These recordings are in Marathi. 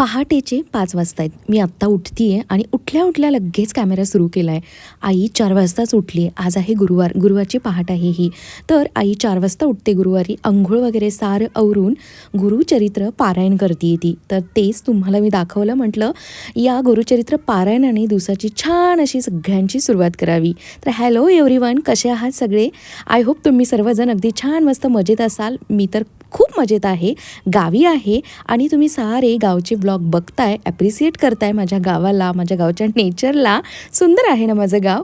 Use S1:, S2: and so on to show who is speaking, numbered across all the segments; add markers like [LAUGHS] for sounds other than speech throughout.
S1: পাহাড় पहाटेचे पाच वाजता आहेत मी आत्ता उठतीये आणि उठल्या उठल्या लगेच कॅमेरा सुरू केला आहे आई चार वाजताच उठली आज आहे गुरुवार. गुरुवारची पहाट आहे ही. तर आई चार वाजता उठते गुरुवारी. अंघोळ वगैरे सारं आवरून गुरुचरित्र पारायण करते ती. तर तेच तुम्हाला मी दाखवलं म्हटलं या गुरुचरित्र पारायणाने दिवसाची छान अशी सगळ्यांची सुरुवात करावी. तर हॅलो एव्हरीवन कसे आहात सगळे? आय होप तुम्ही सर्वजण अगदी छान मस्त मजेत असाल. मी तर खूप मजेत आहे. गावी आहे आणि तुम्ही सारे गावचे ब्लॉग बघताय ॲप्रिसिएट करताय माझ्या गावाला माझ्या गावच्या नेचरला सुंदर आहे ना माझं गाव.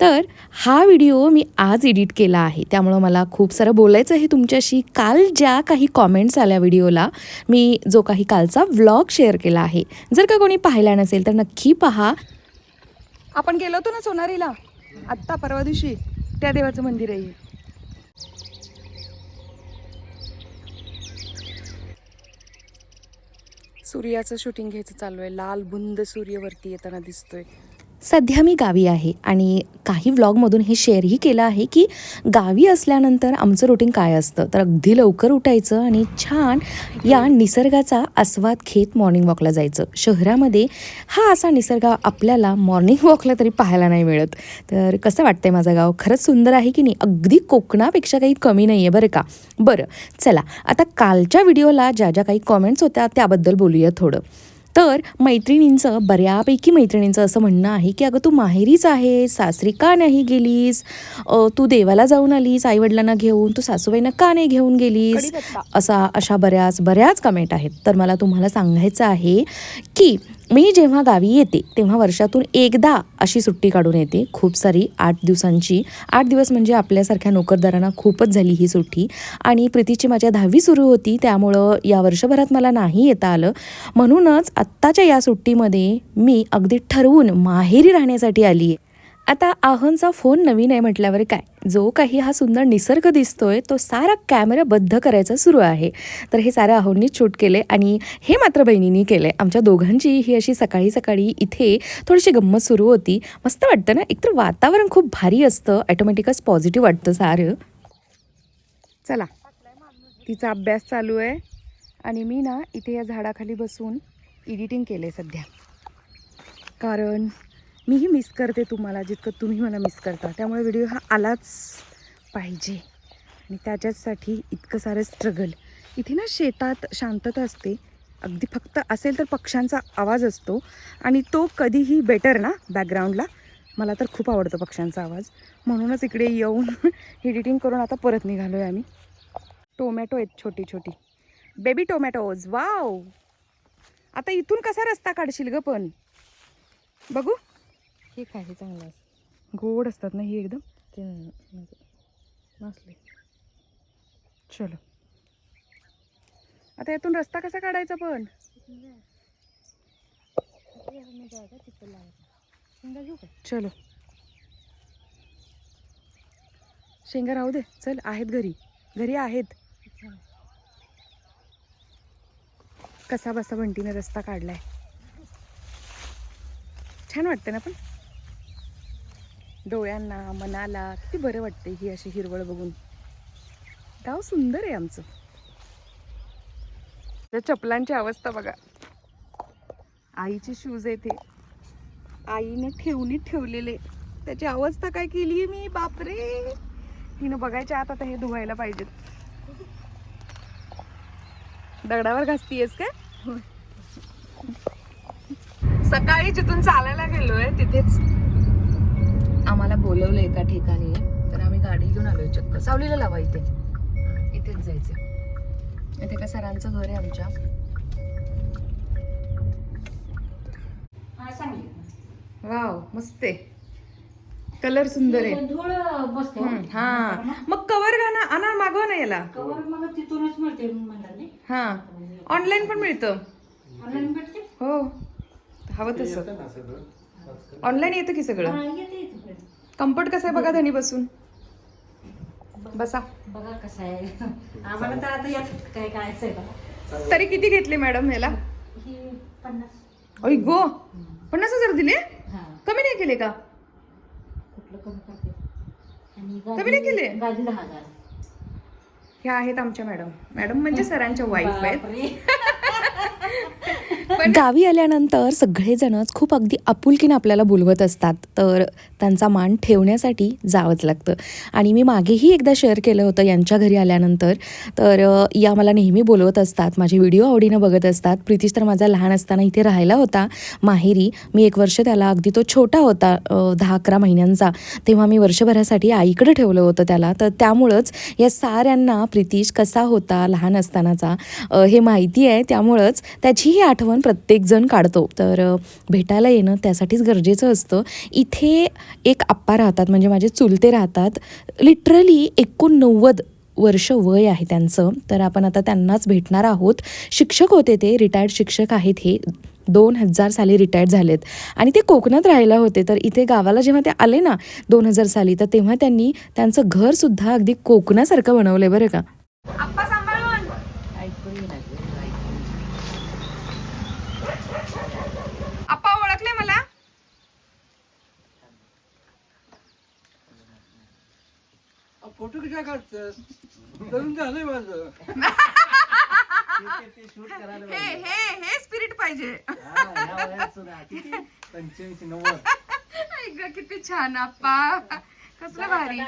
S1: तर हा व्हिडिओ मी आज एडिट केला आहे. त्यामुळं मला खूप सारं बोलायचं आहे तुमच्याशी. काल ज्या काही कॉमेंट्स आल्या व्हिडिओला मी जो काही कालचा व्लॉग शेअर केला आहे. जर का कोणी पाहिला नसेल तर नक्की पहा.
S2: आपण गेलो होतो ना सोनारीला. आत्ता परवा दिवशी त्या देवाचं मंदिर आहे सूर्याचं शूटिंग घ्यायचं चालू आहे. लाल बुंद सूर्यवरती येताना दिसतोय.
S1: सध्या मी गावी आहे आणि काही व्लॉगमधून हे शेअरही केलं आहे की गावी असल्यानंतर आमचं रुटीन काय असतं? तर अगदी लवकर उठायचं आणि छान या निसर्गाचा आस्वाद घेत मॉर्निंग वॉकला जायचं. शहरामध्ये हा असा निसर्ग आपल्याला मॉर्निंग वॉकला तरी पाहायला नाही मिळत. तर कसं वाटतंय माझं गाव? खरंच सुंदर आहे की नाही? अगदी कोकणापेक्षा काही कमी नाही आहे बरं का? बरं चला. आता कालच्या व्हिडिओला ज्या ज्या काही कॉमेंट्स होत्या त्याबद्दल बोलूया थोडं. तर मैत्रिणींचं बऱ्यापैकी मैत्रिणींचं असं म्हणणं आहे की अगं तू माहेरीच आहे सासरी का नाही गेलीस? तू देवाला जाऊन आलीस आईवडिलांना घेऊन तू सासूबाईंना का नाही घेऊन गेलीस. असा अशा बऱ्याच बऱ्याच कमेंट आहेत. तर मला तुम्हाला सांगायचं आहे की मी जेव्हा गावी येते तेव्हा वर्षातून एकदा अशी सुट्टी काढून येते. खूप सारी आठ दिवसांची आठ दिवस म्हणजे आपल्यासारख्या नोकरदारांना खूपच झाली ही सुट्टी. आणि प्रीतीची माझ्या दहावी सुरू होती त्यामुळं या वर्षभरात मला नाही येता आलं. म्हणूनच आत्ताच्या या सुट्टीमध्ये मी अगदी ठरवून माहेरी राहण्यासाठी आली आहे आता आहोंचा फोन नवीन आहे म्हटल्यावर काय? जो काही हा सुंदर निसर्ग दिसतोय तो सारा कॅमेरा बद्ध करायचा सुरू आहे. तर हे सारं आहोंनीच शूट केले आणि हे मात्र बहिणींनी केलंय आमच्या दोघांची ही अशी सकाळी सकाळी इथे थोडीशी गंमत सुरू होती. मस्त वाटतं ना? एकतर वातावरण खूप भारी असतं. ॲटोमॅटिकच पॉझिटिव्ह वाटतं सारं.
S2: चला. तिचा अभ्यास चालू आहे. आणि मी ना इथे या झाडाखाली बसून एडिटिंग केलं आहे सध्या. कारण मीही मिस करते तुम्हाला जितकं तुम्ही मला मिस करता. त्यामुळे व्हिडिओ हा आलाच पाहिजे. आणि त्याच्याचसाठी इतकं सारं स्ट्रगल इथे ना शेतात शांतता असते. अगदी फक्त असेल तर पक्ष्यांचा आवाज असतो. आणि तो कधीही बेटर ना बॅकग्राऊंडला मला तर खूप आवडतो पक्ष्यांचा आवाज. म्हणूनच इकडे येऊन [LAUGHS] एडिटिंग करून आता परत निघालो आहे आम्ही. टोमॅटो आहेत छोटी छोटी. बेबी टोमॅटोज वाव आता इथून कसा रस्ता काढशील ग पण? बघू.
S3: हे काय हे चांगलं असतं.
S2: गोड असतात ना ही एकदम?
S3: ते नसले म्हणजे
S2: चलो. आता यातून रस्ता कसा काढायचा पण? चलो. शेंगा राहू दे. चल आहेत घरी. घरी आहेत. कसा बसा बंटीने रस्ता काढलाय. छान वाटते ना पण? डोळ्यांना मनाला किती बरं वाटते ही अशी हिरवळ बघून. गाव सुंदर आहे आमचं. त्या चपलांची अवस्था बघा. आईचे शूज आहे ते आईने ठेवणी ठेवलेले. त्याची अवस्था काय केली मी? बापरे! तिनं बघायच्या आत आता हे धुवायला पाहिजेत. दगडावर घासतीयस का सकाळी जिथून चालायला गेलोय तिथेच आम्हाला बोलवलं एका ठिकाणी. तर आम्ही गाडी घेऊन आलोय चक्क. सावलीला लावा इथे. इथेच जायचं इथे का सरांचं घर आहे आमच्या. वाव मस्त आहे. कलर सुंदर आहे.
S3: धूळ बसते.
S2: हा. मग कवर घाना आणा मागवा ना याला.
S3: कवर मग तिथूनच मिळते म्हणलं. नाही
S2: हा. ऑनलाईन पण मिळतं.
S3: ऑनलाईन भेटते?
S2: हो. हवं तसं. ऑनलाईन येतं की सगळं?
S3: हा.
S2: कम्फर्ट कसं आहे बघा धनी बसून? बसा.
S3: बघा कसं आहे. आम्हाला तर आता यात काय काय आहे बघा.
S2: तरी किती घेतले मॅडम याला
S3: पन्नास.
S2: गो! पन्नास हजार दिले?
S3: हा.
S2: कमी नाही केले का?
S3: कुठलं कमी करते? आणि
S2: कमी नाही केले?
S3: गादी दहा हजार.
S2: ह्या आहेत आमच्या मॅडम. मॅडम म्हणजे [LAUGHS] सरांच्या वाईफ आहेत.
S1: गावी आल्यानंतर सगळेजणच खूप अगदी आपुलकीने आपल्याला बोलवत असतात. तर त्यांचा मान ठेवण्यासाठी जावंच लागतं. आणि मी मागेही एकदा शेअर केलं होतं यांच्या घरी आल्यानंतर. तर या मला नेहमी बोलवत असतात. माझे व्हिडिओ आवडीनं बघत असतात. प्रितीश तर माझा लहान असताना इथे राहायला होता. माहेरी मी एक वर्ष त्याला अगदी तो छोटा होता दहा अकरा महिन्यांचा. तेव्हा मी वर्षभरासाठी आईकडे ठेवलं होतं त्याला. तर त्यामुळंच या साऱ्यांना प्रितीश कसा होता लहान असतानाचा हे माहिती आहे. त्यामुळंच त्याचीही आठवण प्रत्येकजण काढतो. तर भेटायला येणं त्यासाठीच गरजेचं असतं. इथे एक आप्पा राहतात म्हणजे माझे चुलते राहतात. लिटरली एकोणनव्वद वर्ष वय आहे त्यांचं. तर आपण आता त्यांनाच भेटणार आहोत. शिक्षक होते ते रिटायर्ड शिक्षक आहेत हे. दोन हजार साली रिटायर्ड झालेत. आणि ते कोकणात राहायला होते. तर इथे गावाला जेव्हा ते आले ना दोन हजार साली तर तेव्हा त्यांनी त्यांचं घरसुद्धा अगदी कोकणासारखं बनवलं आहे बरं का
S2: आप्पा सांभाळून आप्पा ओळखले मला
S4: फोटो कशा काढतात करून झालंय माझं.
S2: हे हे हे स्पिरिट पाहिजे.
S4: पंच्याऐंशी नव्वद.
S2: ऐक गं, किती छान आप्पा. कसलं भारी.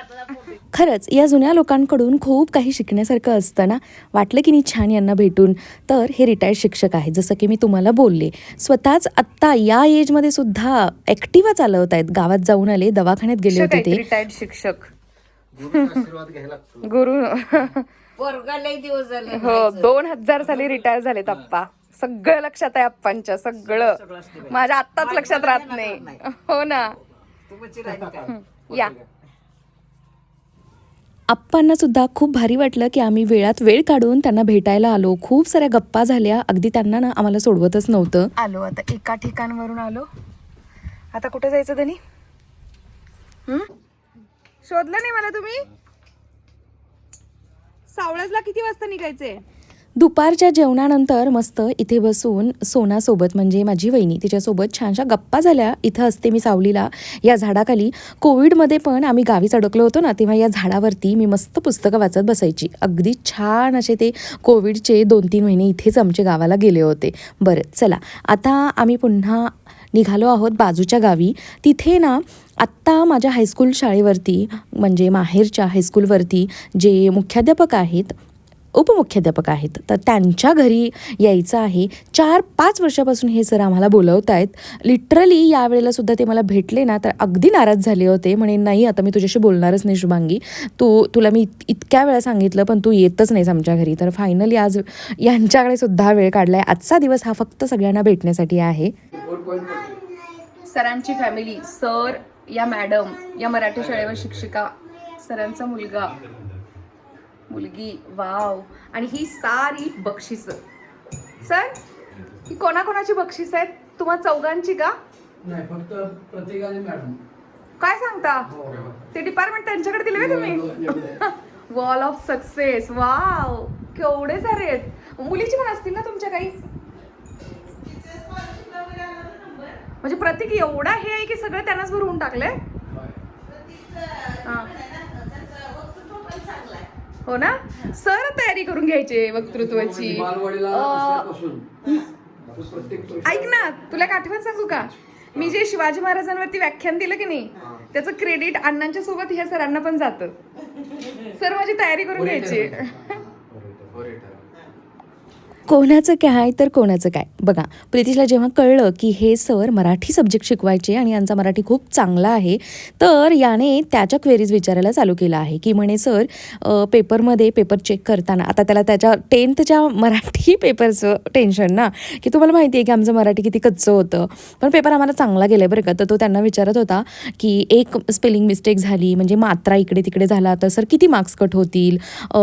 S1: खरंच या जुन्या लोकांकडून खूप काही शिकण्यासारखं असतं ना वाटलं की नाही छान यांना भेटून. तर हे रिटायर्ड शिक्षक आहे जसं की मी तुम्हाला बोलले. स्वतःच आत्ता या एजमध्ये सुद्धा ॲक्टिव्हा चालवत आहेत. गावात जाऊन आले दवाखान्यात गेले होते ते.
S2: रिटायर्ड शिक्षक.
S4: आशीर्वाद घ्यायला लागतो.
S2: गुरु.
S3: पोरगा दिवस झाले
S2: हो दोन हजार साली रिटायर झालेत आप्पा. सगळं लक्षात आहे आप्पांच्या सगळं. माझ्या आत्ताच लक्षात राहत नाही. हो ना.
S3: तुमची राहिली काय?
S2: या.
S1: आप्पांना सुद्धा खूप भारी वाटलं की आम्ही वेळात वेळ काढून त्यांना भेटायला आलो. खूप साऱ्या गप्पा झाल्या. अगदी त्यांना ना आम्हाला सोडवतच नव्हतं.
S2: आलो आता. एका ठिकाणवरून आलो. आता कुठे जायचं धनी? हं? शोधलं नाही मला तुम्ही? सावळजला किती वाजता निघायचे?
S1: दुपारच्या जेवणानंतर मस्त इथे बसून सोनासोबत म्हणजे माझी वहिनी तिच्यासोबत छानशा गप्पा झाल्या. इथं असते मी सावलीला. या झाडाखाली कोविडमध्ये पण आम्ही गावीच अडकलो होतो ना तेव्हा या झाडावरती मी मस्त पुस्तकं वाचत बसायची. अगदी छान असे ते कोविडचे दोन तीन महिने इथेच आमच्या गावाला गेले होते. बरं चला. आता आम्ही पुन्हा निघालो आहोत बाजूच्या गावी. तिथे ना आत्ता माझ्या हायस्कूल शाळेवरती म्हणजे माहेरच्या हायस्कूलवरती जे मुख्याध्यापक आहेत उपमुख्याध्यापक आहेत. तर त्यांच्या घरी यायचं आहे. चार पाच वर्षापासून हे सर आम्हाला बोलवत आहेत लिटरली यावेळेला सुद्धा ते मला भेटले ना तर अगदी नाराज झाले होते. म्हणे नाही आता मी तुझ्याशी बोलणारच नाही शुभांगी. तू तुला मी इतक्या वेळा सांगितलं पण तू येतच नाहीस आमच्या घरी. तर फायनली आज यांच्याकडे सुद्धा वेळ काढला आहे आजचा दिवस हा फक्त सगळ्यांना भेटण्यासाठी आहे.
S2: सरांची फॅमिली सर या मॅडम या मराठी शाळेवर शिक्षिका सरांचा मुलगा मुलगी वाव. आणि ही सारी बक्षिस. सर ही कोणाकोणाची बक्षीस आहेत? तुम्हा चौघांची का?
S4: नाही फक्त प्रत्येकाने मॅडम.
S2: काय सांगता? ते डिपार्टमेंट त्यांच्याकडे दिले का तुम्ही? वॉल ऑफ सक्सेस वाव केवढे सारे आहेत. मुलीची पण असतील ना तुमच्या काही? म्हणजे प्रतीक एवढा हे आहे की सगळं त्यांनाच भरवून टाकले हो. ना? सर तयारी करून घ्यायचे वक्तृत्वाची.
S4: असल्यापासून. प्रत्येक
S2: ऐक ना तुला एक आठवण सांगू का? मी जे शिवाजी महाराजांवरती व्याख्यान दिलं की नाही त्याचं क्रेडिट अण्णांच्या सोबत ह्या सरांना पण जातं. सर माझी तयारी करून घ्यायची.
S1: कोणाचं काय तर कोणाचं काय? बघा प्रितीशला जेव्हा कळलं की हे सर मराठी सब्जेक्ट शिकवायचे आणि यांचा मराठी खूप चांगला आहे तर याने त्याच्या क्वेरीज विचारायला चालू केलं आहे. की म्हणे सर पेपरमध्ये पेपर चेक करताना आता त्याला त्याच्या टेन्थच्या मराठी [LAUGHS] पेपरचं टेन्शन ना की तुम्हाला माहिती आहे की आमचं मराठी किती कच्चं होतं पण पेपर आम्हाला चांगला गेला बरं का. तर तो त्यांना विचारत होता की एक स्पेलिंग मिस्टेक झाली म्हणजे मात्रा इकडे तिकडे झाला तर सर किती मार्क्स कट होतील?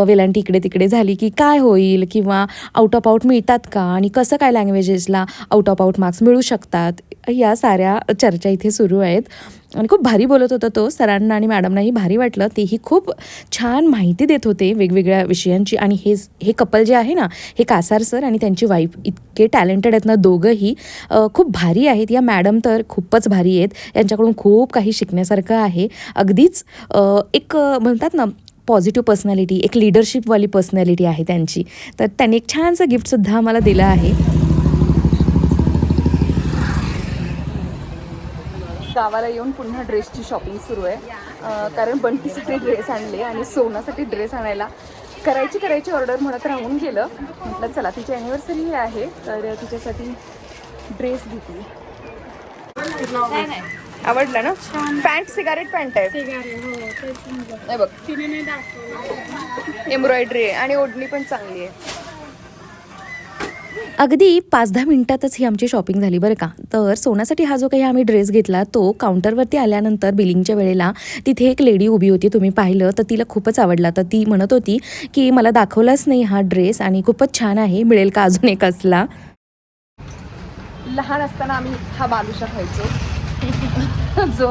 S1: वेलांटी इकडे तिकडे झाली की काय होईल? किंवा आउट ऑफ आउट मिळतात का? आणि कसं काय लँग्वेजेसला आउट ऑफ आउट मार्क्स मिळू शकतात? या साऱ्या चर्चा इथे सुरू आहेत. आणि खूप भारी बोलत होता तो सरांना आणि मॅडमनाही भारी वाटलं. तेही खूप छान माहिती देत होते वेगवेगळ्या विषयांची. आणि हे हे कपल जे आहे ना हे कासार सर आणि त्यांची वाईफ इतके टॅलेंटेड आहेत ना दोघंही. खूप भारी आहेत. या मॅडम तर खूपच भारी आहेत. यांच्याकडून खूप काही शिकण्यासारखं आहे. अगदीच एक म्हणतात ना पॉझिटिव्ह पर्सनॅलिटी एक लिडरशिपवाली पर्सनॅलिटी आहे त्यांची. तर त्यांनी एक छानसं गिफ्टसुद्धा आम्हाला दिलं आहे.
S2: गावाला येऊन पुन्हा ड्रेसची शॉपिंग सुरू आहे. कारण बंटीसाठी ड्रेस आणले आणि सोनासाठी ड्रेस आणायला करायची करायची ऑर्डर म्हणत राहून गेलं. म्हटलं चला तिची ॲनिव्हर्सरी आहे तर तिच्यासाठी ड्रेस घेतली आवडला ना? पॅन्ट सिगारेट पॅन्ट आहे हे बघ. एम्ब्रॉयडरी आहे आणि ओढणी पण चांगली आहे.
S1: अगदी पाच दहा मिनिटातच ही आमची शॉपिंग झाली बरं का? तर सोन्यासाठी हा जो काही आम्ही ड्रेस घेतला तो काउंटरवरती आल्यानंतर बिलिंगच्या वेळेला तिथे एक लेडी उभी होती तुम्ही पाहिलं तर तिला खूपच आवडला. तर ती म्हणत होती की मला दाखवलाच नाही हा ड्रेस आणि खूपच छान आहे मिळेल का अजून एक असला?
S2: लहान असताना आम्ही हा बालुशा खायचो जो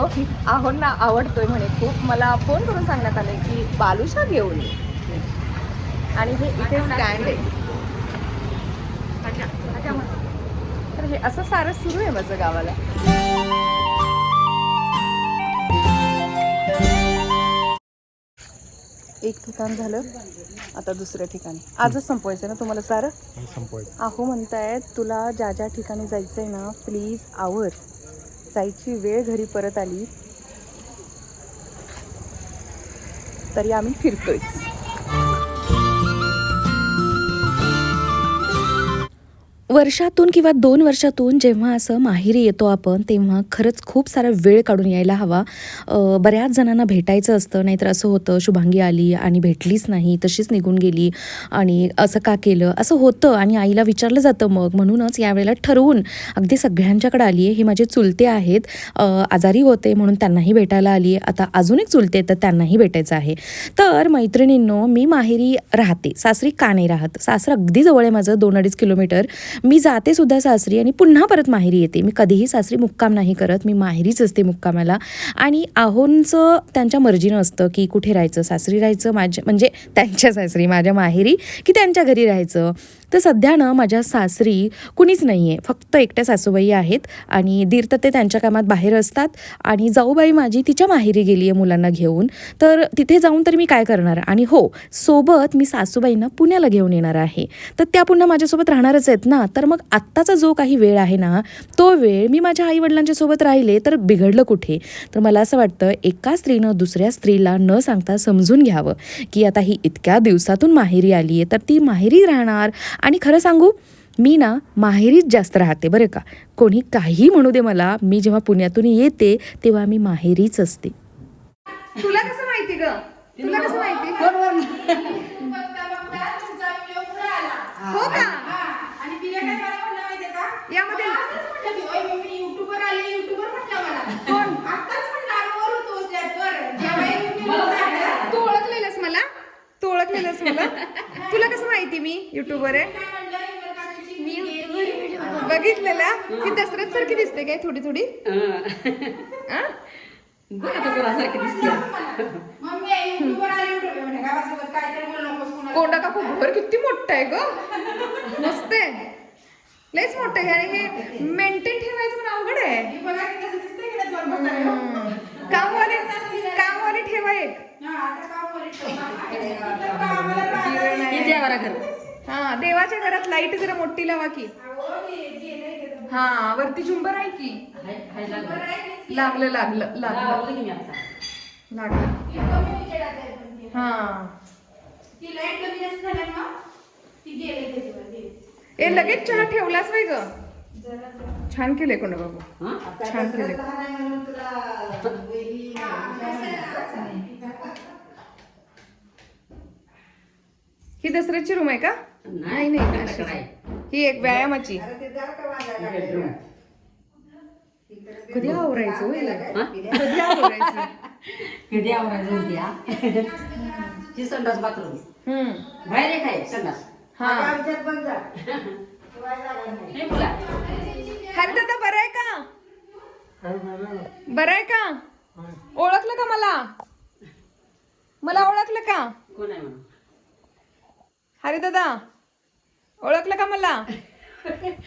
S2: आहोंना आवडतोय म्हणे खूप मला फोन करून सांगण्यात आले की बालुशा घेऊन ये. आणि हे इथे स्टँड आहे. तर हे असं सारं सुरू आहे माझं गावाला. एक ठिकाण झालं आता दुसऱ्या ठिकाणी. आजच संपवायचं ना तुम्हाला सारं? अहो म्हणतायत तुला ज्या ज्या ठिकाणी जायचं आहे ना प्लीज आवर. जायची वेळ घरी परत आली तरी आम्ही फिरतोयच.
S1: वर्षातून किंवा दोन वर्षातून जेव्हा असं माहेरी येतो आपण तेव्हा खरंच खूप सारा वेळ काढून यायला हवा. बऱ्याच जणांना भेटायचं असतं नाहीतर असं होतं शुभांगी आली आणि भेटलीच नाही तशीच निघून गेली आणि असं का केलं? असं होतं आणि आईला विचारलं जातं मग. म्हणूनच यावेळेला ठरवून अगदी सगळ्यांच्याकडे आली आहे हे माझे चुलते आहेत. आजारी होते म्हणून त्यांनाही भेटायला आली. आहे आता अजून एक चुलते तर त्यांनाही भेटायचं आहे. तर मैत्रिणींनो मी माहेरी राहते. सासरी का नाही राहत? सासरं अगदी जवळ आहे माझं दोन अडीच किलोमीटर. मी जाते सुद्धा सासरी आणि पुन्हा परत माहेरी येते. मी कधीही सासरी मुक्काम नाही करत. मी माहेरीच असते मुक्कामाला. आणि आहोंचं त्यांच्या मर्जीनं असतं की कुठे राहायचं? सासरी राहायचं माझ्या म्हणजे त्यांच्या सासरी माझ्या माहेरी की त्यांच्या घरी राहायचं? तर सध्या ना माझ्या सासरी कुणीच नाही आहे फक्त एकट्या सासूबाई आहेत आणि दीर तर ते त्यांच्या कामात बाहेर असतात आणि जाऊबाई माझी तिच्या माहेरी गेली आहे मुलांना घेऊन. तर तिथे जाऊन तर मी काय करणार? आणि हो सोबत मी सासूबाईंना पुण्याला घेऊन येणार आहे. तर त्या पुन्हा माझ्यासोबत राहणारच आहेत ना? तर मग आत्ताचा जो काही वेळ आहे ना तो वेळ मी माझ्या आईवडिलांच्या सोबत राहिले तर बिघडलं कुठे? तर मला असं वाटतं एका स्त्रीनं दुसऱ्या स्त्रीला न सांगता समजून घ्यावं की आता ही इतक्या दिवसातून माहेरी आली आहे तर ती माहेरी राहणार. आणि खरं सांगू मी ना माहेरीच जास्त राहते बरं का. कोणी काही म्हणू दे मला मी जेव्हा पुण्यातून येते तेव्हा मी माहेरीच असते.
S2: तुला कसं माहिती ग? तुला कसं माहिती? हो का
S5: आणि तिला काय मला म्हणलं माहितीये का?
S2: यामध्ये
S5: असंच म्हटलं ती, "ओय मम्मी, युट्यूबवर आली, युट्यूबवर म्हटलं मला." आत्ताच म्हटलं, "अगं, वर होतो स्लॅबवर." जेव्हा युट्यूबवर झालं,
S2: तू ओळखलेलंस मला तू ओळखलेलंस मला तुला कसं युट्यूबवर आहे. बघितलेला? की दसऱ्यात सारखी दिसते काय? थोडी थोडी. कोंडा काकू घर किती मोठं आहे ग. मस्त आहे. लयच मोठं आहे. आणि हे मेंटेन ठेवायचं पण अवघड आहे.
S5: ही की की.
S2: कामवाले कामवाले ठेवा एक.
S5: हा, आता काम वरील
S2: हा देवाच्या घरात लाइट जरा मोठी लावा की. हा वरती झुंबर आहे की. लागलं. लागलं लागलं लागलं. हा. ए लगेच चहा ठेवलाच वय ग? छान केलंय कोण बाबू छान केलंय. [LAUGHS] ही दसऱ्याची रूम आहे का? नाही नाही. ही एक व्यायामाची. कधी आवरायचं हो? हिला? कधी आवरायचं?
S3: कधी आवरायचं ती संडास बाथरूम.
S2: हम्म.
S3: बाहेर एक आहे संडास.
S2: हा.
S3: हे. मुला
S2: हरी दादा बरं आहे का? बरं आहे का? ओळखलं का मला? मला ओळखलं का?
S3: कोण आहे म्हणून?
S2: अरे दादा ओळखलं का मला?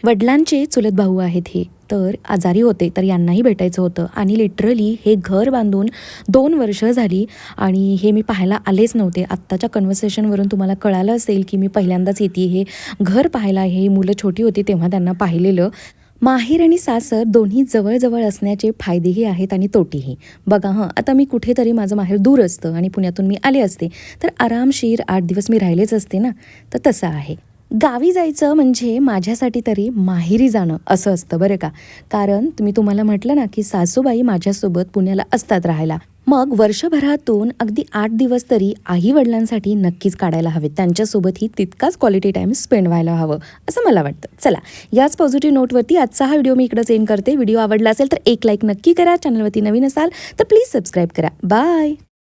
S1: वडिलांचे चुलत भाऊ आहेत हे. तर आजारी होते तर यांनाही भेटायचं होतं. आणि लिटरली हे घर बांधून दोन वर्ष झाली आणि हे मी पाहायला आलेच नव्हते. आत्ताच्या कन्व्हर्सेशनवरून तुम्हाला कळालं असेल की मी पहिल्यांदाच येते हे घर पाहायला हे मुलं छोटी होती तेव्हा त्यांना पाहिलेलं. माहेर आणि सासर दोन्ही जवळजवळ असण्याचे फायदेही आहेत आणि तोटीही. बघा हं आता मी कुठेतरी माझं माहेर दूर असतं आणि पुण्यातून मी आले असते तर आरामशीर आठ दिवस मी राहिलेच असते ना? तर तसं आहे. गावी जायचं म्हणजे माझ्यासाठी तरी माहेरी जाणं असं असतं बरं का? कारण तुम्ही तुम्हाला म्हटलं ना की सासूबाई माझ्यासोबत पुण्याला असतात राहायला. मग वर्षभरातून अगदी आठ दिवस तरी आई वडिलांसाठी नक्कीच काढायला हवेत. त्यांच्यासोबतही तितकाच क्वालिटी टाईम स्पेंड व्हायला हवं असं मला वाटतं. चला याच पॉझिटिव्ह नोटवरती आजचा हा व्हिडिओ मी इकडं सेंड करते. व्हिडिओ आवडला असेल तर एक लाईक नक्की करा. चॅनलवरती नवीन असाल तर प्लीज सबस्क्राईब करा. बाय